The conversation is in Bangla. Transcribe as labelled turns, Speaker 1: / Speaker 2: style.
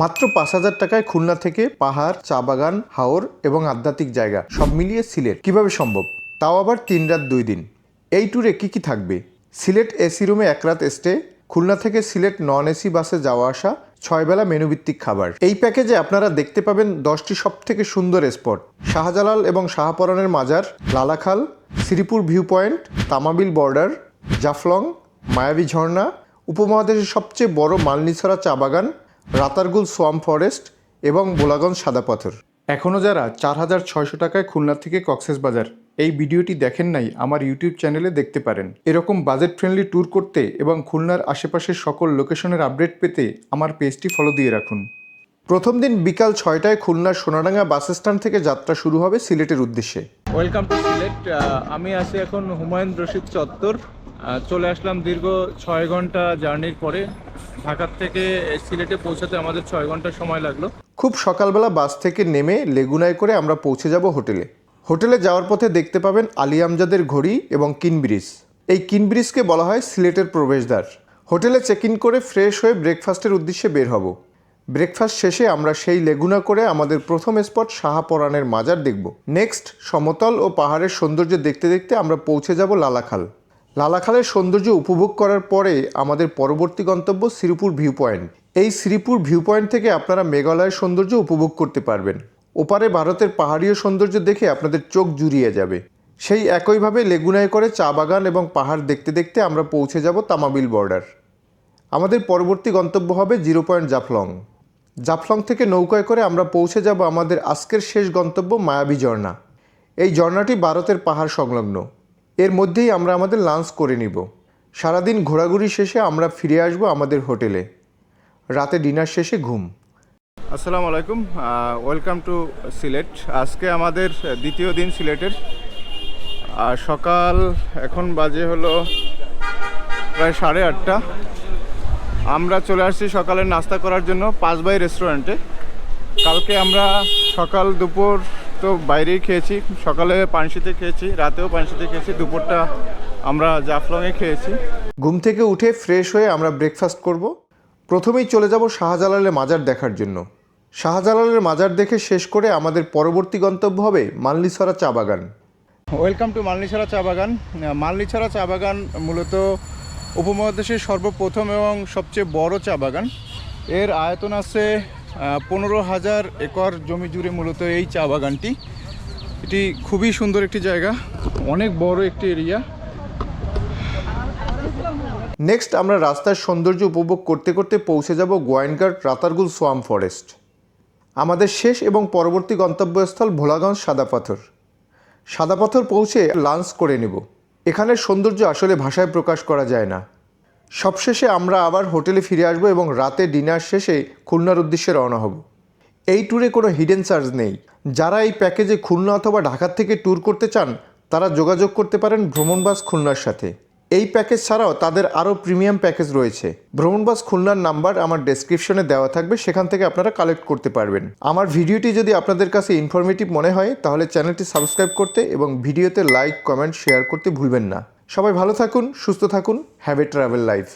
Speaker 1: মাত্র পাঁচ হাজার টাকায় খুলনা থেকে পাহাড়, চা বাগান, হাওর এবং আধ্যাত্মিক জায়গা সব মিলিয়ে সিলেট কীভাবে সম্ভব? তাও আবার তিন রাত, দুই দিন। এই ট্যুরে কি কি থাকবে? সিলেট এসি রুমে এক রাত স্টে খুলনা থেকে সিলেট নন এসি বাসে যাওয়া আসা, ছয় বেলা মেনুভিত্তিক খাবার। এই প্যাকেজে আপনারা দেখতে পাবেন দশটি সব থেকে সুন্দর স্পট শাহজালাল এবং শাহপরানের মাজার, Lalakhal, Sripur view point Tamabil border Jaflong, মায়াবী ঝর্ণা, উপমহাদেশের সবচেয়ে বড় মালনিছড়া চা বাগান রাতারগুল সোয়াম ফরেস্ট এবং বোলাগঞ্জ সাদা পাথর। এখনও যারা চার হাজার ছয়শো টাকায় খুলনা থেকে কক্সেস বাজার এই ভিডিওটি দেখেন নাই আমার ইউটিউব চ্যানেলে দেখতে পারেন। এরকম বাজেট ফ্রেন্ডলি ট্যুর করতে এবং খুলনার আশেপাশের সকল লোকেশনের আপডেট পেতে আমার পেজটি ফলো দিয়ে রাখুন। প্রথম দিন বিকাল ছয়টায় খুলনার সোনাডাঙ্গা বাস স্ট্যান্ড থেকে যাত্রা শুরু হবে সিলেটের উদ্দেশ্যে।
Speaker 2: ওয়েলকাম টু সিলেট আমি আছি এখন হুমায়ুন রশিদ চত্বর। চলে আসলাম দীর্ঘ ছয় ঘণ্টা জার্নির পরে। ঢাকার থেকে সিলেটে পৌঁছাতে আমাদের ছয় ঘণ্টা সময় লাগল।
Speaker 1: খুব সকালবেলা বাস থেকে নেমে লেগুনায় করে আমরা পৌঁছে যাব হোটেলে। হোটেলে যাওয়ার পথে দেখতে পাবেন আলী আমজাদের ঘড়ি এবং কিনব্রিজ। এই কিনব্রিজকে বলা হয় সিলেটের প্রবেশদ্বার। হোটেলে চেক ইন করে ফ্রেশ হয়ে ব্রেকফাস্টের উদ্দেশ্যে বের হব। ব্রেকফাস্ট শেষে আমরা সেই লেগুনা করে আমাদের প্রথম স্পট শাহাপরানের মাজার দেখব। নেক্সট সমতল ও পাহাড়ের সৌন্দর্য দেখতে দেখতে আমরা পৌঁছে যাব লালাখাল। লালাখালের সৌন্দর্য উপভোগ করার পরে আমাদের পরবর্তী গন্তব্য শ্রীপুর ভিউ পয়েন্ট এই শ্রীপুর ভিউ পয়েন্ট থেকে আপনারা মেঘালয়ের সৌন্দর্য উপভোগ করতে পারবেন। ওপারে ভারতের পাহাড়ীয় সৌন্দর্য দেখে আপনাদের চোখ জুড়িয়ে যাবে। সেই একইভাবে লেগুনায় করে চা বাগান এবং পাহাড় দেখতে দেখতে আমরা পৌঁছে যাব তামাবিল বর্ডার। আমাদের পরবর্তী গন্তব্য হবে জিরো পয়েন্ট জাফলং। জাফলং থেকে নৌকায় করে আমরা পৌঁছে যাব আমাদের আজকের শেষ গন্তব্য মায়াবী ঝর্ণা। এই ঝর্ণাটি ভারতের পাহাড় সংলগ্ন। এর মধ্যেই আমরা আমাদের লাঞ্চ করে নিব। সারাদিন ঘোরাঘুরি শেষে আমরা ফিরে আসব আমাদের হোটেলে। রাতে ডিনার শেষে ঘুম।
Speaker 2: আসসালামু আলাইকুম ওয়েলকাম টু সিলেট। আজকে আমাদের দ্বিতীয় দিন সিলেটের। আর সকাল এখন বাজে হলো প্রায় সাড়ে আটটা। আমরা চলে আসছি সকালের নাস্তা করার জন্য পাঁচ বাই রেস্টুরেন্টে কালকে আমরা সকাল দুপুর তো বাইরেই খেয়েছি সকালে পানসিতে খেয়েছি রাতেও পানসিতে খেয়েছি দুপুরটা আমরা জাফলংয়ে খেয়েছি।
Speaker 1: ঘুম থেকে উঠে ফ্রেশ হয়ে আমরা ব্রেকফাস্ট করব। প্রথমেই চলে যাব শাহজালালের মাজার দেখার জন্য। শাহজালালের মাজার দেখে শেষ করে আমাদের পরবর্তী গন্তব্য হবে মাল্লিছড়া চা বাগান।
Speaker 2: ওয়েলকাম টু মালনিছড়া চা বাগান। মালনিছড়া চা বাগান মূলত উপমহাদেশের সর্বপ্রথম এবং সবচেয়ে বড় চা বাগান। এর আয়তন আছে পনেরো হাজার একর জমি জুড়ে মূলত এই চা বাগানটি। এটি খুবই সুন্দর একটি জায়গা, অনেক বড় একটি এরিয়া।
Speaker 1: নেক্সট আমরা রাস্তার সৌন্দর্য উপভোগ করতে করতে পৌঁছে যাব গোয়াইনঘাট রাতারগুল সোয়াম ফরেস্ট আমাদের শেষ এবং পরবর্তী গন্তব্যস্থল ভোলাগঞ্জ সাদা পাথর। সাদা পাথর পৌঁছে লাঞ্চ করে নেব। এখানের সৌন্দর্য আসলে ভাষায় প্রকাশ করা যায় না। সবশেষে আমরা আবার হোটেলে ফিরে আসব এবং রাতে ডিনার শেষে খুলনার উদ্দেশ্যে রওনা হব। এই ট্যুরে কোনো হিডেন চার্জ নেই। যারা এই প্যাকেজে খুলনা অথবা ঢাকার থেকে ট্যুর করতে চান, তারা যোগাযোগ করতে পারেন ভ্রমণবাস খুলনার সাথে। এই প্যাকেজ ছাড়াও তাদের আরও প্রিমিয়াম প্যাকেজ রয়েছে। ভ্রমণবাস খুলনার নাম্বার আমার ডেসক্রিপশনে দেওয়া থাকবে, সেখান থেকে আপনারা কালেক্ট করতে পারবেন। আমার ভিডিওটি যদি আপনাদের কাছে ইনফরমেটিভ মনে হয়, তাহলে চ্যানেলটি সাবস্ক্রাইব করতে এবং ভিডিওতে লাইক কমেন্ট শেয়ার করতে ভুলবেন না। সবাই ভালো থাকুন সুস্থ থাকুন হ্যাভ এ ট্রাভেল লাইফ